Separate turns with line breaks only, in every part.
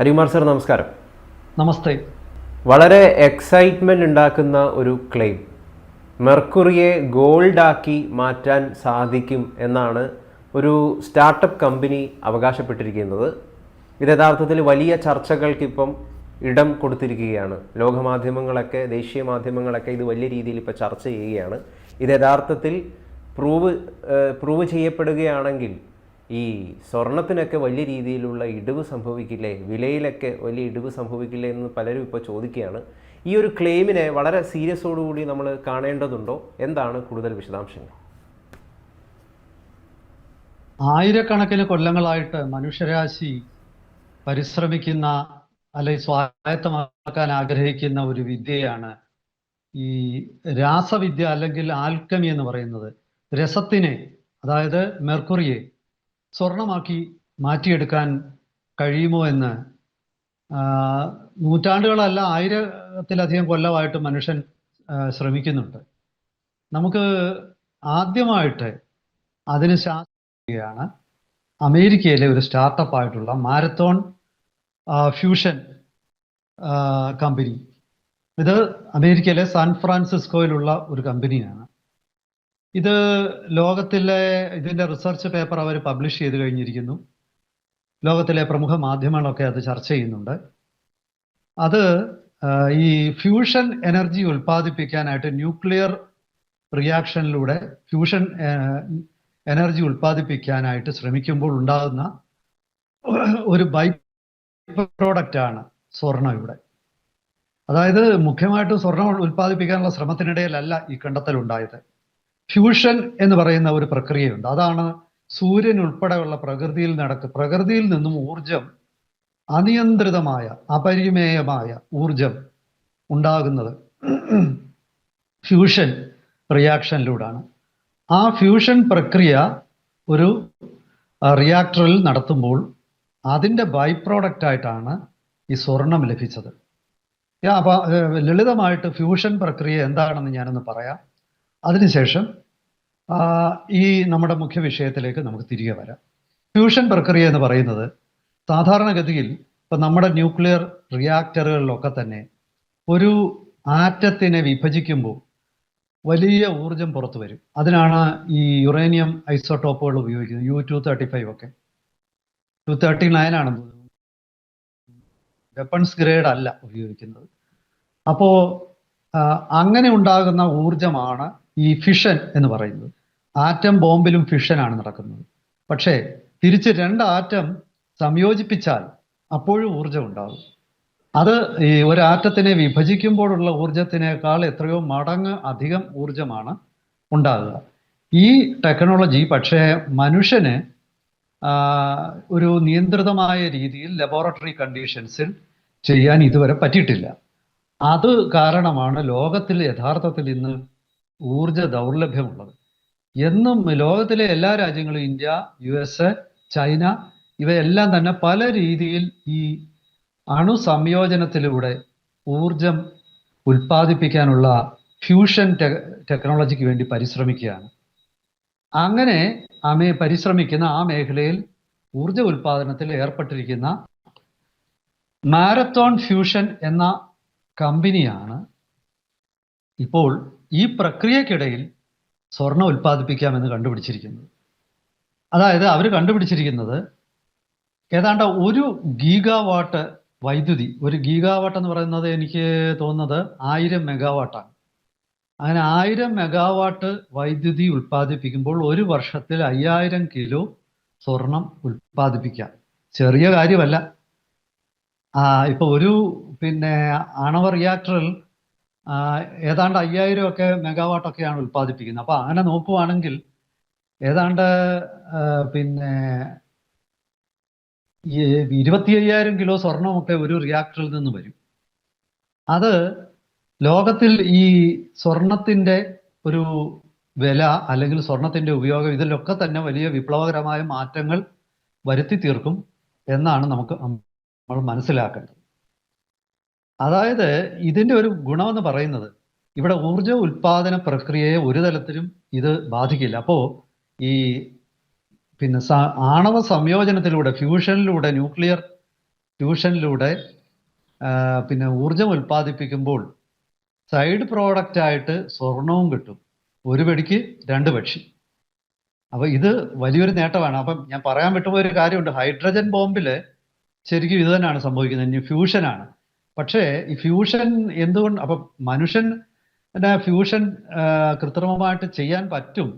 Harikumar sir നമസ്കാരം.
നമസ്തേ.
വളരെ excitement ഉണ്ടാക്കുന്ന ഒരു ക്ലെയിം മെർക്കുറിയെ ഗോൾഡാക്കി മാറ്റാൻ സാധിക്കും എന്നാണ് ഒരു സ്റ്റാർട്ടപ്പ് കമ്പനി അവകാശപ്പെട്ടിരിക്കുന്നത്. ഇത് യഥാർത്ഥത്തിൽ വലിയ ചർച്ചകൾക്കിപ്പം ഇടം കൊടുത്തിരിക്കുകയാണ്. ലോകമാധ്യമങ്ങളൊക്കെ ദേശീയ മാധ്യമങ്ങളൊക്കെ ഇത് വലിയ രീതിയിൽ ഇപ്പോൾ ചർച്ച ചെയ്യുകയാണ്. ഇത് യഥാർത്ഥത്തിൽ പ്രൂവ് പ്രൂവ് ചെയ്യപ്പെടുകയാണെങ്കിൽ ഈ സ്വർണത്തിനൊക്കെ വലിയ രീതിയിലുള്ള ഇടിവ് സംഭവിക്കില്ലേ? വിലയിലൊക്കെ വലിയ ഇടിവ് സംഭവിക്കില്ലേ എന്ന് പലരും ഇപ്പോൾ ചോദിക്കുകയാണ്. ഈ ഒരു ക്ലെയിമിനെ വളരെ സീരിയസോടുകൂടി നമ്മൾ കാണേണ്ടതുണ്ടോ? എന്താണ് കൂടുതൽ വിശദാംശങ്ങൾ?
ആയിരക്കണക്കിന് കൊല്ലങ്ങളായിട്ട് മനുഷ്യരാശി പരിശ്രമിക്കുന്ന അല്ലെങ്കിൽ സ്വായത്തമാക്കാൻ ആഗ്രഹിക്കുന്ന ഒരു വിദ്യയാണ് ഈ രാസവിദ്യ അല്ലെങ്കിൽ ആൽക്കമി എന്ന് പറയുന്നത്. രസത്തിനെ അതായത് മെർക്കുറിയെ സ്വർണമാക്കി മാറ്റിയെടുക്കാൻ കഴിയുമോ എന്ന്? നൂറ്റാണ്ടുകളല്ല ആയിരത്തിലധികം കൊല്ലമായിട്ട് മനുഷ്യൻ ശ്രമിക്കുന്നുണ്ട്. നമുക്ക് ആദ്യമായിട്ട് അതിന് ശാസ്ത്രയാണ് അമേരിക്കയിലെ ഒരു സ്റ്റാർട്ടപ്പ് ആയിട്ടുള്ള മാരത്തോൺ ഫ്യൂഷൻ കമ്പനി. ഇത് അമേരിക്കയിലെ സാൻ ഫ്രാൻസിസ്കോയിലുള്ള ഒരു കമ്പനിയാണ്. ഇത് ലോകത്തിലെ ഇതിന്റെ റിസർച്ച് പേപ്പർ അവർ പബ്ലിഷ് ചെയ്ത് കഴിഞ്ഞിരിക്കുന്നു. ലോകത്തിലെ പ്രമുഖ മാധ്യമങ്ങളൊക്കെ അത് ചർച്ച ചെയ്യുന്നുണ്ട്. അത് ഈ ഫ്യൂഷൻ എനർജി ഉൽപ്പാദിപ്പിക്കാനായിട്ട് ന്യൂക്ലിയർ റിയാക്ഷനിലൂടെ ഫ്യൂഷൻ എനർജി ഉൽപ്പാദിപ്പിക്കാനായിട്ട് ശ്രമിക്കുമ്പോൾ ഉണ്ടാകുന്ന ഒരു ബൈ പ്രോഡക്റ്റ് ആണ് സ്വർണം ഇവിടെ. അതായത് മുഖ്യമായിട്ടും സ്വർണം ഉൽപ്പാദിപ്പിക്കാനുള്ള ശ്രമത്തിനിടയിലല്ല ഈ കണ്ടെത്തൽ ഉണ്ടായത് ഫ്യൂഷൻ എന്ന് പറയുന്ന ഒരു പ്രക്രിയയുണ്ട്. അതാണ് സൂര്യൻ ഉൾപ്പെടെയുള്ള പ്രകൃതിയിൽ നടക്ക് പ്രകൃതിയിൽ നിന്നും ഊർജം അനിയന്ത്രിതമായ അപരിമേയമായ ഊർജം ഉണ്ടാകുന്നത് ഫ്യൂഷൻ റിയാക്ഷനിലൂടെയാണ്. ആ ഫ്യൂഷൻ പ്രക്രിയ ഒരു റിയാക്ടറിൽ നടത്തുമ്പോൾ അതിന്റെ ബൈ പ്രോഡക്റ്റ് ആയിട്ടാണ് ഈ സ്വർണം ലഭിച്ചത്. അപ്പം ലളിതമായിട്ട് ഫ്യൂഷൻ പ്രക്രിയ എന്താണെന്ന് ഞാനൊന്ന് പറയാം. അതിനുശേഷം ഈ നമ്മുടെ മുഖ്യ വിഷയത്തിലേക്ക് നമുക്ക് തിരികെ വരാം. ഫ്യൂഷൻ പ്രക്രിയ എന്ന് പറയുന്നത് സാധാരണഗതിയിൽ ഇപ്പം നമ്മുടെ ന്യൂക്ലിയർ റിയാക്ടറുകളിലൊക്കെ തന്നെ ഒരു ആറ്റത്തിനെ വിഭജിക്കുമ്പോൾ വലിയ ഊർജം പുറത്തു വരും. അതിനാണ് ഈ യുറേനിയം ഐസോടോപ്പുകൾ ഉപയോഗിക്കുന്നത് യു ടു തേർട്ടി ഫൈവ് ഒക്കെ. ടു തേർട്ടി നയൻ ആണ് വെപ്പൺസ് ഗ്രേഡ് അല്ല ഉപയോഗിക്കുന്നത്. അപ്പോ അങ്ങനെ ഉണ്ടാകുന്ന ഊർജമാണ് ഈ ഫിഷൻ എന്ന് പറയുന്നത്. ആറ്റം ബോംബിലും ഫിഷനാണ് നടക്കുന്നത്. പക്ഷേ തിരിച്ച് രണ്ട് ആറ്റം സംയോജിപ്പിച്ചാൽ അപ്പോഴും ഊർജം ഉണ്ടാകും. അത് ഈ ഒരാറ്റത്തിനെ വിഭജിക്കുമ്പോഴുള്ള ഊർജത്തിനേക്കാൾ എത്രയോ മടങ്ങ് അധികം ഊർജമാണ് ഉണ്ടാകുക. ഈ ടെക്നോളജി പക്ഷേ മനുഷ്യന് ഒരു നിയന്ത്രിതമായ രീതിയിൽ ലബോറട്ടറി കണ്ടീഷൻസിൽ ചെയ്യാൻ ഇതുവരെ പറ്റിയിട്ടില്ല. അത് കാരണമാണ് ലോകത്തിൽ യഥാർത്ഥത്തിൽ ഇന്ന് ഊർജ ദൗർലഭ്യമുള്ളത് എന്നും ലോകത്തിലെ എല്ലാ രാജ്യങ്ങളും India U S A China ഇവയെല്ലാം തന്നെ പല രീതിയിൽ ഈ അണു സംയോജനത്തിലൂടെ ഊർജം ഉൽപ്പാദിപ്പിക്കാനുള്ള ഫ്യൂഷൻ ടെക്നോളജിക്ക് വേണ്ടി പരിശ്രമിക്കുകയാണ്. അങ്ങനെ അമേ പരിശ്രമിക്കുന്ന ആ മേഖലയിൽ ഊർജ ഉൽപാദനത്തിൽ ഏർപ്പെട്ടിരിക്കുന്ന മാരത്തോൺ ഫ്യൂഷൻ എന്ന കമ്പനിയാണ് ഇപ്പോൾ ഈ പ്രക്രിയക്കിടയിൽ സ്വർണം ഉൽപ്പാദിപ്പിക്കാമെന്ന് കണ്ടുപിടിച്ചിരിക്കുന്നത്. അതായത് അവർ കണ്ടുപിടിച്ചിരിക്കുന്നത് ഏതാണ്ട് ഒരു ഗീഗാവാട്ട് വൈദ്യുതി ഒരു ഗീഗാവാട്ട് എന്ന് പറയുന്നത് എനിക്ക് തോന്നുന്നത് ആയിരം മെഗാവാട്ടാണ്. അങ്ങനെ ആയിരം മെഗാവാട്ട് വൈദ്യുതി ഉൽപ്പാദിപ്പിക്കുമ്പോൾ ഒരു വർഷത്തിൽ അയ്യായിരം കിലോ സ്വർണം ഉൽപ്പാദിപ്പിക്കാം. ചെറിയ കാര്യമല്ല. ഇപ്പൊ ഒരു പിന്നെ ആണവ റിയാക്ടറിൽ ഏതാണ്ട് അയ്യായിരം ഒക്കെ മെഗാവാട്ട് മെഗാവാട്ടൊക്കെയാണ് ഉൽപ്പാദിപ്പിക്കുന്നത്. അപ്പൊ അങ്ങനെ നോക്കുവാണെങ്കിൽ ഏതാണ്ട് പിന്നെ ഇരുപത്തി അയ്യായിരം കിലോ സ്വർണമൊക്കെ ഒരു റിയാക്ടറിൽ നിന്ന് വരും. അത് ലോകത്തിൽ ഈ സ്വർണത്തിന്റെ ഒരു വില അല്ലെങ്കിൽ സ്വർണത്തിന്റെ ഉപയോഗം ഇതിലൊക്കെ തന്നെ വലിയ വിപ്ലവകരമായ മാറ്റങ്ങൾ വരുത്തി തീർക്കും എന്നാണ് നമുക്ക് നമ്മൾ മനസ്സിലാക്കേണ്ടത്. അതായത് ഇതിന്റെ ഒരു ഗുണമെന്ന് പറയുന്നത് ഇവിടെ ഊർജ ഉൽപാദന പ്രക്രിയയെ ഒരു തലത്തിലും ഇത് ബാധിക്കില്ല. അപ്പോ ഈ പിന്നെ ആണവ സംയോജനത്തിലൂടെ ഫ്യൂഷനിലൂടെ ന്യൂക്ലിയർ ഫ്യൂഷനിലൂടെ പിന്നെ ഊർജം ഉൽപ്പാദിപ്പിക്കുമ്പോൾ സൈഡ് പ്രോഡക്റ്റ് ആയിട്ട് സ്വർണവും കിട്ടും. ഒരു വെടിക്ക് രണ്ട് പക്ഷി. അപ്പൊ ഇത് വലിയൊരു നേട്ടമാണ്. അപ്പം ഞാൻ പറയാൻ വിട്ടുപോയ ഒരു കാര്യമുണ്ട്. ഹൈഡ്രജൻ ബോംബിൽ ശരിക്കും ഇത് തന്നെയാണ് സംഭവിക്കുന്നത്. ഫ്യൂഷനാണ്. പക്ഷേ ഈ ഫ്യൂഷൻ എന്തുകൊണ്ട് അപ്പൊ മനുഷ്യൻ ഫ്യൂഷൻ കൃത്രിമമായിട്ട് ചെയ്യാൻ പറ്റും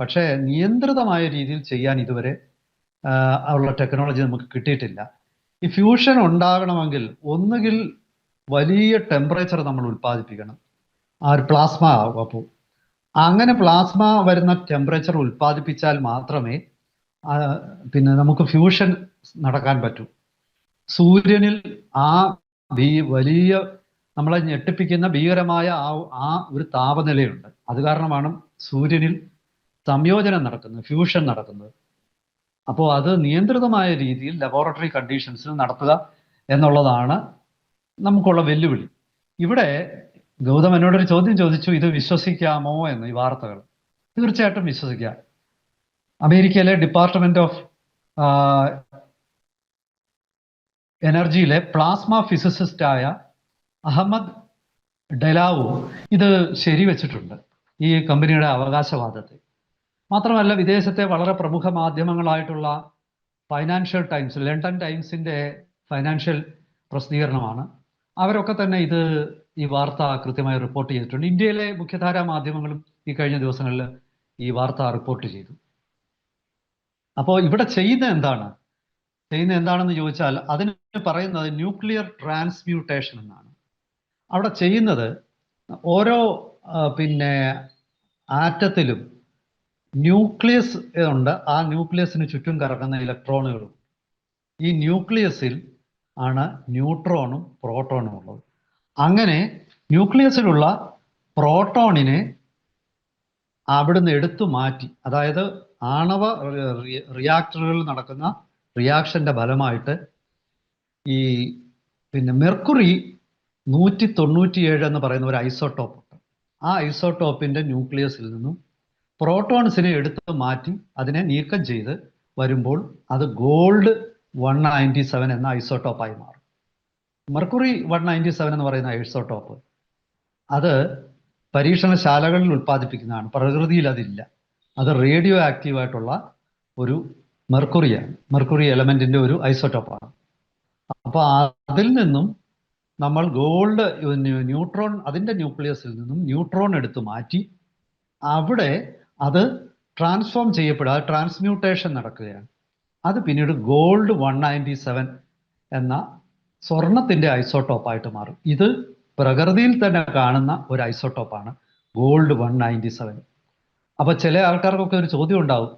പക്ഷേ നിയന്ത്രിതമായ രീതിയിൽ ചെയ്യാൻ ഇതുവരെ ഉള്ള ടെക്നോളജി നമുക്ക് കിട്ടിയിട്ടില്ല. ഈ ഫ്യൂഷൻ ഉണ്ടാകണമെങ്കിൽ ഒന്നുകിൽ വലിയ ടെമ്പറേച്ചർ നമ്മൾ ഉൽപ്പാദിപ്പിക്കണം. ആ ഒരു പ്ലാസ്മ അപ്പോൾ അങ്ങനെ പ്ലാസ്മ വരുന്ന ടെമ്പറേച്ചർ ഉൽപ്പാദിപ്പിച്ചാൽ മാത്രമേ പിന്നെ നമുക്ക് ഫ്യൂഷൻ നടക്കാൻ പറ്റൂ. സൂര്യനിൽ ആ ഭീ വലിയ നമ്മളെ ഞെട്ടിപ്പിക്കുന്ന ഭീകരമായ ആ ആ ഒരു താപനിലയുണ്ട്. അത് കാരണമാണ് സൂര്യനിൽ സംയോജനം നടക്കുന്നത് ഫ്യൂഷൻ നടക്കുന്നത്. അപ്പോൾ അത് നിയന്ത്രിതമായ രീതിയിൽ ലബോറട്ടറി കണ്ടീഷൻസിൽ നടത്തുക എന്നുള്ളതാണ് നമുക്കുള്ള വെല്ലുവിളി. ഇവിടെ ഗൗതം എന്നോടൊരു ചോദ്യം ചോദിച്ചു ഇത് വിശ്വസിക്കാമോ എന്ന് ഈ വാർത്തകൾ. തീർച്ചയായിട്ടും വിശ്വസിക്കാം. അമേരിക്കയിലെ ഡിപ്പാർട്ട്മെന്റ് ഓഫ് എനർജിയിലെ പ്ലാസ്മ ഫിസിസിസ്റ്റ് ആയ അഹമ്മദ് ഡെലാവു ഇത് ശരിവെച്ചിട്ടുണ്ട് ഈ കമ്പനിയുടെ അവകാശവാദത്തെ. മാത്രമല്ല വിദേശത്തെ വളരെ പ്രമുഖ മാധ്യമങ്ങളായിട്ടുള്ള ഫൈനാൻഷ്യൽ ടൈംസ് ലണ്ടൻ ടൈംസിന്റെ ഫൈനാൻഷ്യൽ പ്രസിദ്ധീകരണമാണ്. അവരൊക്കെ തന്നെ ഇത് ഈ വാർത്ത കൃത്യമായി റിപ്പോർട്ട് ചെയ്തിട്ടുണ്ട്. ഇന്ത്യയിലെ മുഖ്യധാരാ മാധ്യമങ്ങളും ഈ കഴിഞ്ഞ ദിവസങ്ങളിൽ ഈ വാർത്ത റിപ്പോർട്ട് ചെയ്തു. അപ്പോൾ ഇവിടെ ചെയ്യുന്ന എന്താണ്? ചെയ്യുന്ന എന്താണെന്ന് ചോദിച്ചാൽ അതിന് പറയുന്നത് ന്യൂക്ലിയർ ട്രാൻസ്മ്യൂട്ടേഷൻ എന്നാണ്. അവിടെ ചെയ്യുന്നത് ഓരോ പിന്നെ ആറ്റത്തിലും ന്യൂക്ലിയസ് ഉണ്ട്. ആ ന്യൂക്ലിയസിന് ചുറ്റും കറങ്ങുന്ന ഇലക്ട്രോണുകളും. ഈ ന്യൂക്ലിയസിൽ ആണ് ന്യൂട്രോണും പ്രോട്ടോണും ഉള്ളത്. അങ്ങനെ ന്യൂക്ലിയസിലുള്ള പ്രോട്ടോണിനെ അവിടുന്ന് എടുത്തു മാറ്റി. അതായത് ആണവ റിയാക്ടറുകളിൽ നടക്കുന്ന റിയാക്ഷന്റെ ഫലമായിട്ട് ഈ പിന്നെ മെർക്കുറി നൂറ്റി തൊണ്ണൂറ്റിയേഴ് എന്ന് പറയുന്ന ഒരു ഐസോടോപ്പ് ഉണ്ട്. ആ ഐസോടോപ്പിന്റെ ന്യൂക്ലിയസിൽ നിന്നും പ്രോട്ടോൺസിനെ എടുത്ത് മാറ്റി അതിനെ നീക്കം ചെയ്ത് വരുമ്പോൾ അത് ഗോൾഡ് വൺ നയന്റി സെവൻ എന്ന ഐസോടോപ്പായി മാറും. മെർക്കുറി വൺ നയന്റി സെവൻ എന്ന് പറയുന്ന ഐസോടോപ്പ് അത് പരീക്ഷണശാലകളിൽ ഉൽപ്പാദിപ്പിക്കുന്നതാണ്. പ്രകൃതിയിൽ അതില്ല. അത് റേഡിയോ ആക്റ്റീവായിട്ടുള്ള ഒരു മെർക്കുറിയാണ് മെർക്കുറി എലമെന്റിന്റെ ഒരു ഐസോട്ടോപ്പാണ് അപ്പൊ അതിൽ നിന്നും നമ്മൾ ഗോൾഡ് ന്യൂട്രോൺ അതിന്റെ ന്യൂക്ലിയസിൽ നിന്നും ന്യൂട്രോൺ എടുത്തു മാറ്റി അവിടെ അത് ട്രാൻസ്ഫോം ചെയ്യപ്പെടുക ട്രാൻസ്മ്യൂട്ടേഷൻ നടക്കുകയാണ്. അത് പിന്നീട് ഗോൾഡ് വൺ നയന്റി സെവൻ എന്ന സ്വർണത്തിന്റെ ഐസോട്ടോപ്പായിട്ട് മാറും. ഇത് പ്രകൃതിയിൽ തന്നെ കാണുന്ന ഒരു ഐസോട്ടോപ്പാണ് ഗോൾഡ് വൺ നയന്റി സെവൻ. അപ്പൊ ചില ആൾക്കാർക്കൊക്കെ ഒരു ചോദ്യം ഉണ്ടാവും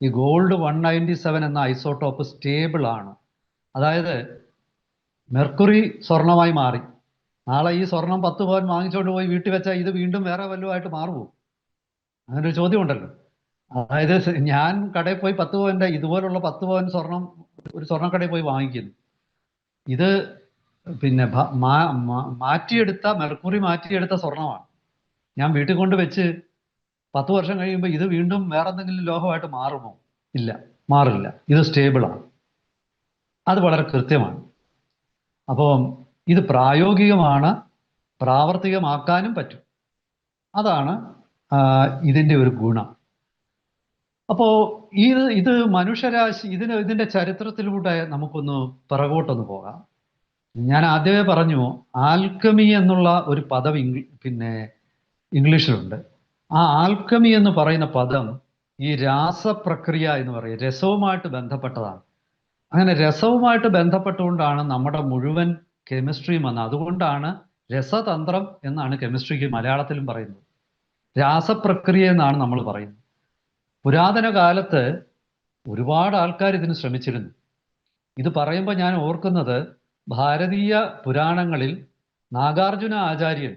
ഈ ഗോൾഡ് വൺ നയന്റി സെവൻ എന്ന ഐസോട്ടോപ്പ് സ്റ്റേബിൾ ആണ്. അതായത് മെർക്കുറി സ്വർണമായി മാറി. നാളെ ഈ സ്വർണം പത്ത് പവൻ വാങ്ങിച്ചുകൊണ്ട് പോയി വീട്ടിൽ വെച്ചാൽ ഇത് വീണ്ടും വേറെ വല്ലതുമായിട്ട് മാറുമോ അങ്ങനെ ഒരു ചോദ്യം ഉണ്ടല്ലോ അതായത് ഞാൻ കടയിൽ പോയി പത്ത് പവന്റെ ഇതുപോലുള്ള പത്ത് പവൻ സ്വർണം ഒരു സ്വർണക്കടയിൽ പോയി വാങ്ങിക്കുന്നു. ഇത് പിന്നെ മാറ്റിയെടുത്ത മെർക്കുറി മാറ്റിയെടുത്ത സ്വർണമാണ്. ഞാൻ വീട്ടിൽ കൊണ്ട് വെച്ച് പത്ത് വർഷം കഴിയുമ്പോൾ ഇത് വീണ്ടും വേറെ എന്തെങ്കിലും ലോഹമായിട്ട് മാറുമോ? ഇല്ല മാറില്ല. ഇത് സ്റ്റേബിളാണ് അത് വളരെ കൃത്യമാണ്. അപ്പോൾ ഇത് പ്രായോഗികമാണ് പ്രാവർത്തികമാക്കാനും പറ്റും. അതാണ് ഇതിന്റെ ഒരു ഗുണം. അപ്പോൾ ഇത് ഇത് മനുഷ്യരാശി ഇതിന് ഇതിന്റെ ചരിത്രത്തിലൂടെ നമുക്കൊന്ന് പിറകോട്ടൊന്ന് പോകാം. ഞാൻ ആദ്യമേ പറഞ്ഞു ആൽക്കമി എന്നുള്ള ഒരു പദം ഇംഗ്ലീ പിന്നെ ഇംഗ്ലീഷിലുണ്ട്. ആ ആൽക്കമി എന്ന് പറയുന്ന പദം ഈ രാസപ്രക്രിയ എന്ന് പറയും. രസവുമായിട്ട് ബന്ധപ്പെട്ടതാണ്. അങ്ങനെ രസവുമായിട്ട് ബന്ധപ്പെട്ടുകൊണ്ടാണ് നമ്മുടെ മുഴുവൻ കെമിസ്ട്രിയും വന്നത്. അതുകൊണ്ടാണ് രസതന്ത്രം എന്നാണ് കെമിസ്ട്രിക്ക് മലയാളത്തിലും പറയുന്നത്. രാസപ്രക്രിയ എന്നാണ് നമ്മൾ പറയുന്നത്. പുരാതന കാലത്ത് ഒരുപാട് ആൾക്കാർ ഇതിന് ശ്രമിച്ചിരുന്നു. ഇത് പറയുമ്പോൾ ഞാൻ ഓർക്കുന്നത് ഭാരതീയ പുരാണങ്ങളിൽ നാഗാർജുന ആചാര്യൻ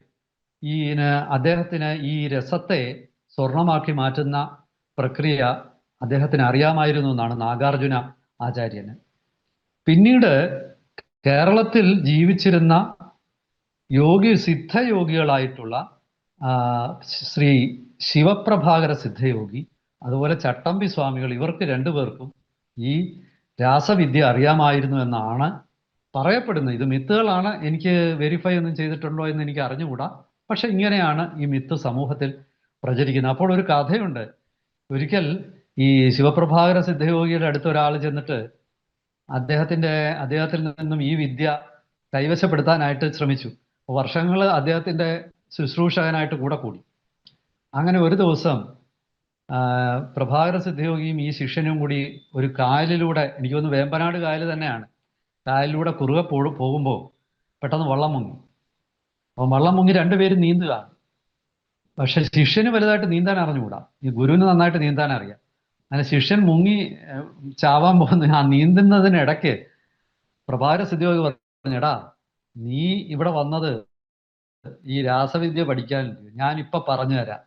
ഈ ന- അദ്ദേഹത്തിന് ഈ രസത്തെ സ്വർണമാക്കി മാറ്റുന്ന പ്രക്രിയ അദ്ദേഹത്തിന് അറിയാമായിരുന്നു എന്നാണ് നാഗാർജുന ആചാര്യന്. പിന്നീട് കേരളത്തിൽ ജീവിച്ചിരുന്ന യോഗി സിദ്ധയോഗികളായിട്ടുള്ള ശ്രീ ശിവപ്രഭാകര സിദ്ധയോഗി അതുപോലെ ചട്ടമ്പി സ്വാമികൾ ഇവർക്ക് രണ്ടുപേർക്കും ഈ രാസവിദ്യ അറിയാമായിരുന്നു എന്നാണ് പറയപ്പെടുന്നത്. ഇത് മിത്തുകളാണ്. എനിക്ക് വെരിഫൈ ഒന്നും ചെയ്തിട്ടുണ്ടോ എന്ന് എനിക്ക് അറിഞ്ഞുകൂടാ. പക്ഷെ ഇങ്ങനെയാണ് ഈ മിത്ത് സമൂഹത്തിൽ പ്രചരിക്കുന്നത്. അപ്പോൾ ഒരു കഥയുണ്ട്. ഒരിക്കൽ ഈ ശിവപ്രഭാകര സിദ്ധയോഗിയുടെ അടുത്ത് ഒരാൾ ചെന്നിട്ട് അദ്ദേഹത്തിന്റെ അദ്ദേഹത്തിൽ നിന്നും ഈ വിദ്യ കൈവശപ്പെടുത്താനായിട്ട് ശ്രമിച്ചു. വർഷങ്ങൾ അദ്ദേഹത്തിന്റെ ശുശ്രൂഷകനായിട്ട് കൂടെ കൂടി. അങ്ങനെ ഒരു ദിവസം പ്രഭാകര സിദ്ധയോഗിയും ഈ ശിഷ്യനും കൂടി ഒരു കായലിലൂടെ എനിക്ക് തോന്നുന്നു വേമ്പനാട് കായൽ തന്നെയാണ് കായലിലൂടെ കുറുകെ പോകുമ്പോൾ പെട്ടെന്ന് വള്ളം മുങ്ങി. അപ്പോൾ വള്ളം മുങ്ങി രണ്ടുപേരും നീന്തുക. പക്ഷെ ശിഷ്യന് വലുതായിട്ട് നീന്താൻ അറിഞ്ഞുകൂടാ. ഈ ഗുരുവിന് നന്നായിട്ട് നീന്താൻ അറിയാം. അങ്ങനെ ശിഷ്യൻ മുങ്ങി ചാവാൻ പോകുന്ന ആ നീന്തുന്നതിനിടയ്ക്ക് പ്രഭാര സിദ്ധിയോഗി പറഞ്ഞെടാ നീ ഇവിടെ വന്നത് ഈ രാസവിദ്യ പഠിക്കാൻ ഞാൻ ഇപ്പൊ പറഞ്ഞു തരാം.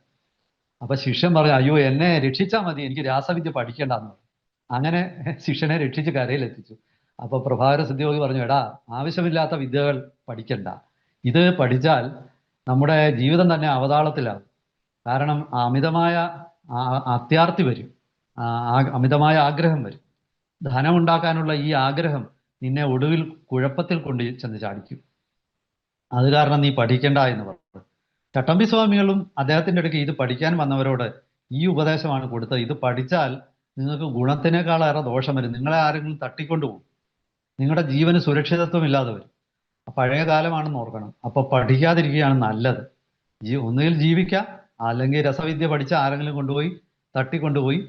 അപ്പൊ ശിഷ്യൻ പറഞ്ഞു അയ്യോ എന്നെ രക്ഷിച്ചാൽ മതി എനിക്ക് രാസവിദ്യ പഠിക്കേണ്ടെന്ന് അങ്ങനെ ശിഷ്യനെ രക്ഷിച്ച് കരയിലെത്തിച്ചു. അപ്പൊ പ്രഭാകര സിദ്ധിയോഗി പറഞ്ഞു എടാ ആവശ്യമില്ലാത്ത വിദ്യകൾ പഠിക്കണ്ട. ഇത് പഠിച്ചാൽ നമ്മുടെ ജീവിതം തന്നെ അവതാളത്തിലാണ് കാരണം അമിതമായ അത്യാർത്തി വരും. അമിതമായ ആഗ്രഹം വരും. ധനമുണ്ടാക്കാനുള്ള ഈ ആഗ്രഹം നിന്നെ ഒടുവിൽ കുഴപ്പത്തിൽ കൊണ്ട് ചെന്ന് ചാടിക്കും. അത് കാരണം നീ പഠിക്കണ്ട എന്ന് പറഞ്ഞു. ചട്ടമ്പി സ്വാമികളും അദ്ദേഹത്തിന്റെ അടുക്ക് ഇത് പഠിക്കാൻ വന്നവരോട് ഈ ഉപദേശമാണ് കൊടുത്തത്. ഇത് പഠിച്ചാൽ നിങ്ങൾക്ക് ഗുണത്തിനേക്കാളേറെ ദോഷം വരും. നിങ്ങളെ ആരെങ്കിലും തട്ടിക്കൊണ്ടുപോകും നിങ്ങളുടെ ജീവന് സുരക്ഷിതത്വം ഇല്ലാതെ വരും. പഴയ കാലമാണെന്ന് ഓർക്കണം. അപ്പൊ പഠിക്കാതിരിക്കുകയാണ് നല്ലത്. ജീ ഒന്നുകിൽ ജീവിക്കാം അല്ലെങ്കിൽ രസവിദ്യ പഠിച്ച ആരെങ്കിലും കൊണ്ടുപോയി തട്ടിക്കൊണ്ടുപോയി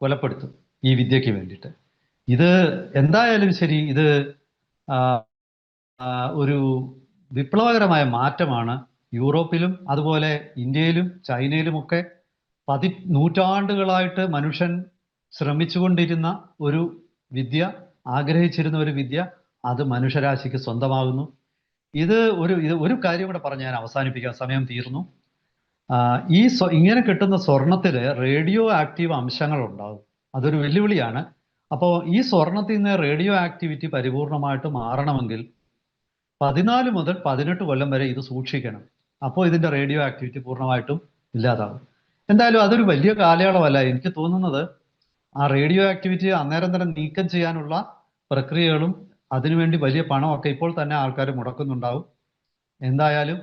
കൊലപ്പെടുത്തും ഈ വിദ്യയ്ക്ക് വേണ്ടിയിട്ട്. ഇത് എന്തായാലും ശരി ഇത് ഒരു വിപ്ലവകരമായ മാറ്റമാണ് യൂറോപ്പിലും അതുപോലെ ഇന്ത്യയിലും ചൈനയിലുമൊക്കെ പതി നൂറ്റാണ്ടുകളായിട്ട് മനുഷ്യൻ ശ്രമിച്ചുകൊണ്ടിരുന്ന ഒരു വിദ്യ ആഗ്രഹിച്ചിരുന്ന ഒരു വിദ്യ അത് മനുഷ്യരാശിക്ക് സ്വന്തമാകുന്നു. ഇത് ഒരു ഇത് ഒരു കാര്യം കൂടെ പറഞ്ഞ് ഞാൻ അവസാനിപ്പിക്കാം. സമയം തീർന്നു. ഈ ഇങ്ങനെ കിട്ടുന്ന സ്വർണത്തിൽ റേഡിയോ ആക്റ്റീവ് അംശങ്ങൾ ഉണ്ടാകും. അതൊരു വെല്ലുവിളിയാണ്. അപ്പോൾ ഈ സ്വർണത്തിൽ നിന്ന് റേഡിയോ ആക്ടിവിറ്റി പരിപൂർണമായിട്ട് മാറണമെങ്കിൽ പതിനാല് മുതൽ പതിനെട്ട് കൊല്ലം വരെ ഇത് സൂക്ഷിക്കണം. അപ്പോൾ ഇതിന്റെ റേഡിയോ ആക്ടിവിറ്റി പൂർണമായിട്ടും ഇല്ലാതാകും. എന്തായാലും അതൊരു വലിയ കാലയളവല്ല. എനിക്ക് തോന്നുന്നത് ആ റേഡിയോ ആക്ടിവിറ്റി അന്നേരം തന്നെ നീക്കം ചെയ്യാനുള്ള പ്രക്രിയകളും അതിനുവേണ്ടി വലിയ പണമൊക്കെ ഇപ്പോൾ തന്നെ ആൾക്കാർ മുടക്കുന്നുണ്ടാവും. എന്തായാലും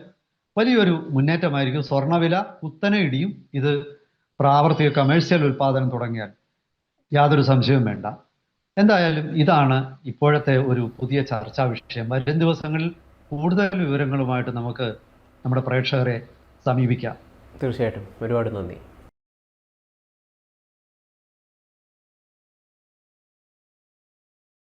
വലിയൊരു മുന്നേറ്റമായിരിക്കും. സ്വർണവില കുത്തനെ ഇടിയും. ഇത് പ്രാവർത്തിക കമേഴ്സ്യൽ ഉൽപാദനം തുടങ്ങിയാൽ യാതൊരു സംശയവും വേണ്ട. എന്തായാലും ഇതാണ് ഇപ്പോഴത്തെ ഒരു പുതിയ ചർച്ചാ വിഷയം. വരും ദിവസങ്ങളിൽ കൂടുതൽ വിവരങ്ങളുമായിട്ട് നമുക്ക് നമ്മുടെ പ്രേക്ഷകരെ സമീപിക്കാം.
തീർച്ചയായിട്ടും. ഒരുപാട് നന്ദി.